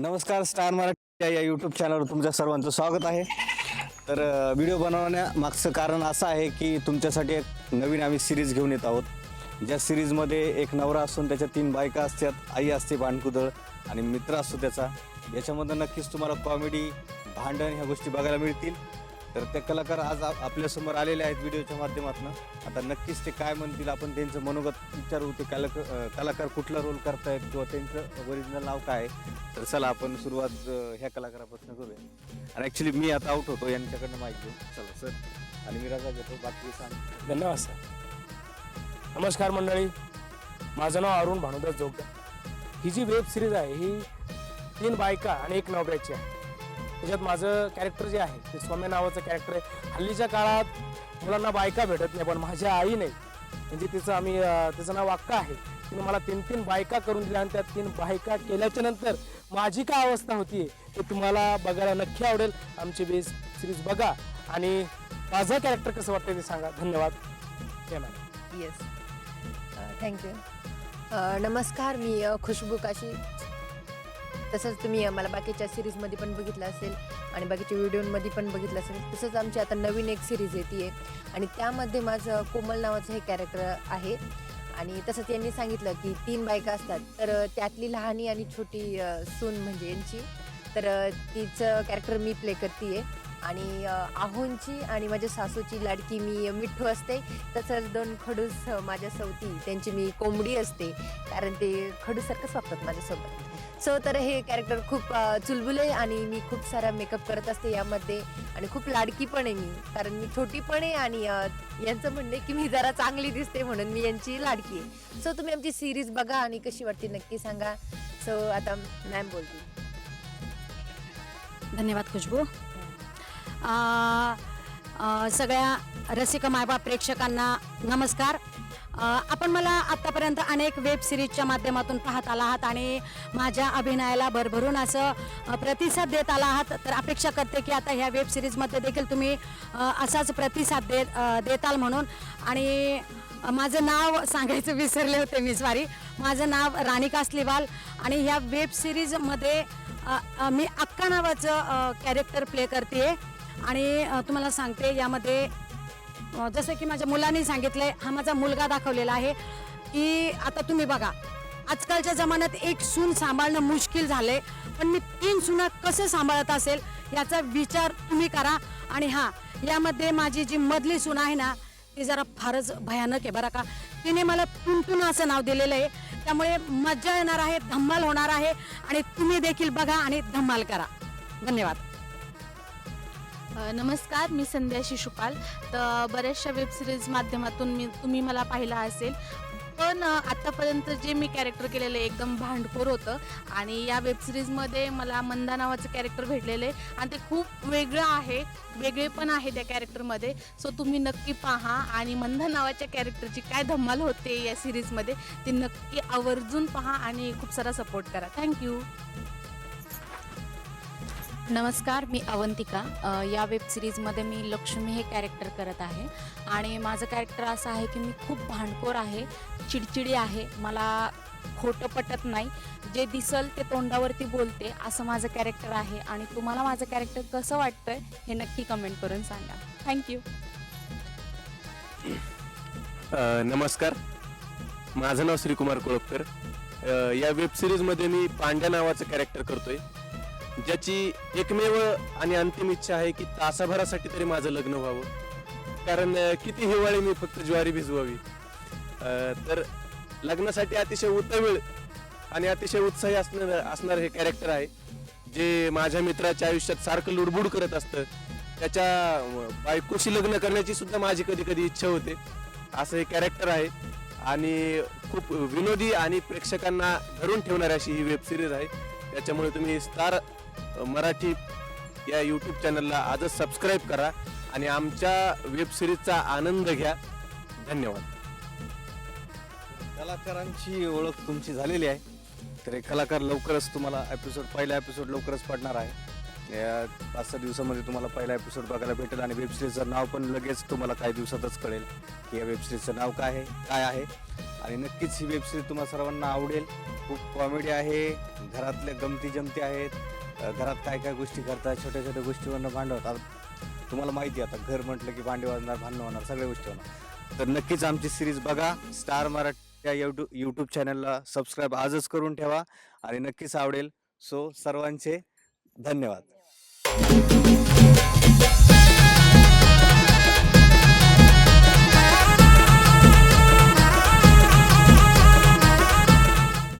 नमस्कार स्टार मराठी या यूट्यूब चॅनलवर तुमच्या सर्वांचं स्वागत आहे. तर व्हिडिओ बनवण्यामागचं कारण असं आहे की तुमच्यासाठी एक नवीन आम्ही सिरीज घेऊन येत आहोत. ज्या सिरीजमध्ये एक नवरा असून त्याच्या तीन बायका असतात आई असते भांडकुदळ आणि मित्र असतो त्याचा. याच्यामध्ये नक्कीच तुम्हाला कॉमेडी भांडण ह्या गोष्टी बघायला मिळतील. तर ते कलाकार आज आप- आपल्यासमोर आलेले आहेत व्हिडिओच्या माध्यमातून. आता नक्कीच ते काय म्हणतील आपण त्यांचं मनोगत विचारू ते कलाक कलाकार कुठला रोल करतायत किंवा त्यांचं ओरिजिनल नाव काय आहे? तर चला आपण सुरुवात ह्या कलाकारापासून करूया. आणि ॲक्च्युली मी आता आउट होतो यांच्याकडनं माहिती घेऊ. चला सर आणि मी रजा घेतो बाकी सांग. धन्यवाद सर नमस्कार मंडळी. माझं नाव अरुण भानुदास जोगदा. ही जी वेब सिरीज आहे ही तीन बायका आणि एक नवऱ्याची आहे. त्याच्यात माझं कॅरेक्टर जे आहे ते सौम्य नावाचं कॅरेक्टर आहे. हल्लीच्या काळात मुलांना बायका भेटत नाही पण माझ्या आईने म्हणजे तिचं आम्ही तिचं नाव वाक्का आहे. तिने मला तीन तीन बायका करून दिल्या आणि त्या तीन बायका केल्याच्यानंतर माझी काय अवस्था होती ते तुम्हाला बघायला नक्की आवडेल. आमची वेब सिरीज बघा आणि माझं कॅरेक्टर कसं वाटतं ते सांगा. धन्यवाद. जय मॅडम येस थँक्यू नमस्कार मी खुशबू काशी. तसंच तुम्ही आम्हाला मला बाकीच्या सिरीजमध्ये पण बघितलं असेल आणि बाकीच्या व्हिडिओमध्ये पण बघितलं असेल तसंच आमची आता नवीन एक सिरीज येते आहे आणि त्यामध्ये माझं कोमल नावाचं हे कॅरेक्टर आहे. आणि तसंच यांनी सांगितलं की तीन बायका असतात. तर त्यातली लहानी आणि छोटी सून म्हणजे यांची. तर तिचं कॅरेक्टर मी प्ले करते आहे आणि आहोंची आणि माझ्या सासूची लाडकी मी मिठ्ठू असते. तसंच दोन खडूस माझ्या सवती त्यांची मी कोंबडी असते. कारण ते खडूसारखंच वागतात माझ्यासोबत. सो तर हे कॅरेक्टर खूप चुलबुल चुलबुले आणि मी खूप सारा मेकअप करत असते यामध्ये. आणि खूप लाडकी पण आहे मी. कारण मी छोटी पण आहे आणि यांचं म्हणणं आहे की मी जरा चांगली दिसते म्हणून मी यांची लाडकी आहे. सो तुम्ही आमची सिरीज बघा आणि कशी वाटते नक्की सांगा. सो आता मॅम बोलते धन्यवाद खुशबू. सगळ्या रसिक मायबाप प्रेक्षकांना नमस्कार. आपण मला आत्तापर्यंत अनेक वेब सिरीजच्या माध्यमातून पाहत आला आहात आणि माझ्या अभिनयाला भरभरून असं प्रतिसाद देत आला आहात. तर अपेक्षा करते की आता ह्या वेब सिरीजमध्ये देखील तुम्ही असाच प्रतिसाद देत देताल म्हणून. आणि माझं नाव सांगायचं विसरले होते मी सॉरी माझं नाव राणिका स्लिवाल आणि ह्या वेब सिरीजमध्ये मी अक्का नावाचं कॅरेक्टर प्ले करते आणि तुम्हाला सांगते यामध्ये जसं की माझ्या मुलांनी सांगितलंय हा माझा मुलगा दाखवलेला आहे. की आता तुम्ही बघा आजकालच्या जमान्यात एक सून सांभाळणं मुश्किल झालंय पण मी तीन सुना कसं सांभाळत असेल याचा विचार तुम्ही करा. आणि हां यामध्ये माझी जी मधली सून आहे ना ती जरा फारच भयानक आहे बरं का. तिने मला टुनटुन असं नाव दिलेलं आहे. त्यामुळे मज्जा येणार आहे धम्माल होणार आहे. आणि तुम्ही देखील बघा आणि धम्माल करा. धन्यवाद. नमस्कार मी संध्या शिशुपाल. तर बऱ्याचशा वेब सिरीज माध्यमातून मी तुम्ही मला पाहिला असेल. पण आत्तापर्यंत जे मी कॅरेक्टर केलेलं आहे एकदम भांडखोर होतं. आणि या वेब सिरीजमध्ये मला मंदा नावाचं कॅरेक्टर भेटलेलं आहे. आणि ते खूप वेगळं आहे वेगळे पण आहे त्या कॅरेक्टरमध्ये सो तुम्ही नक्की पहा. आणि मंदा नावाच्या कॅरेक्टरची काय धमाल होते या सिरीजमध्ये ती नक्की आवर्जून पहा आणि खूप सारा सपोर्ट करा. थँक्यू नमस्कार मी अवंतिका. या वेब सिरीजमध्ये मी लक्ष्मी हे कॅरेक्टर करत आहे. आणि माझं कॅरेक्टर असं आहे की मी खूप भांडखोर आहे चिडचिडी आहे. मला खोटं पटत नाही. जे दिसल ते तोंडावरती बोलते असं माझं कॅरेक्टर आहे. आणि तुम्हाला माझं कॅरेक्टर कसं वाटतंय हे नक्की कमेंट करून सांगा. थँक्यू नमस्कार. माझं नाव श्रीकुमार कोळपकर. या वेब सिरीजमध्ये मी पांड्या नावाचं कॅरेक्टर करतोय. ज्याची एकमेव आणि अंतिम इच्छा आहे की तासाभरासाठी तरी माझं लग्न व्हावं. कारण किती हिवाळी मी फक्त ज्वारी भिजवावी. तर लग्नासाठी अतिशय उतवेळ आणि अतिशय उत्साही असणार असणार हे कॅरेक्टर आहे. जे माझ्या मित्राच्या आयुष्यात सारखं लुडबुड करत असतं. त्याच्या बायकोशी लग्न करण्याची सुद्धा माझी कधी कधी इच्छा होते. असं हे कॅरेक्टर आहे. आणि खूप विनोदी आणि प्रेक्षकांना धरून ठेवणारी अशी ही वेब सिरीज आहे. त्याच्यामुळे तुम्ही स्टार मराठी या यूट्यूब चॅनलला आजच सबस्क्राईब करा आणि आमच्या वेबसिरीजचा आनंद घ्या. धन्यवाद. कलाकारांची ओळख तुमची झालेली आहे. तर हे कलाकार लवकरच तुम्हाला एपिसोड पहिला एपिसोड लवकरच पडणार आहे. या पाच सहा दिवसामध्ये तुम्हाला पहिला एपिसोड बघायला भेटेल आणि वेबसिरीजचं नाव पण लगेच तुम्हाला काही दिवसातच कळेल की या वेबसिरीजचं नाव काय आहे काय आहे. आणि नक्कीच ही वेबसिरीज तुम्हाला सर्वांना आवडेल. खूप कॉमेडी आहे घरातल्या गमती जमती आहेत. घरात काय काय गोष्टी करतात छोट्या छोट्या गोष्टीवरनं भांडवतात तुम्हाला माहिती आहे आता घर म्हटलं की भांडी वाजणार भांडणं होणार सगळ्या गोष्टी होणार. तर नक्कीच आमची सिरीज बघा. स्टार मराठी या यूट्यूब यूट्यूब चॅनलला सबस्क्राईब आजच करून ठेवा आणि नक्कीच आवडेल. सो सर्वांचे धन्यवाद.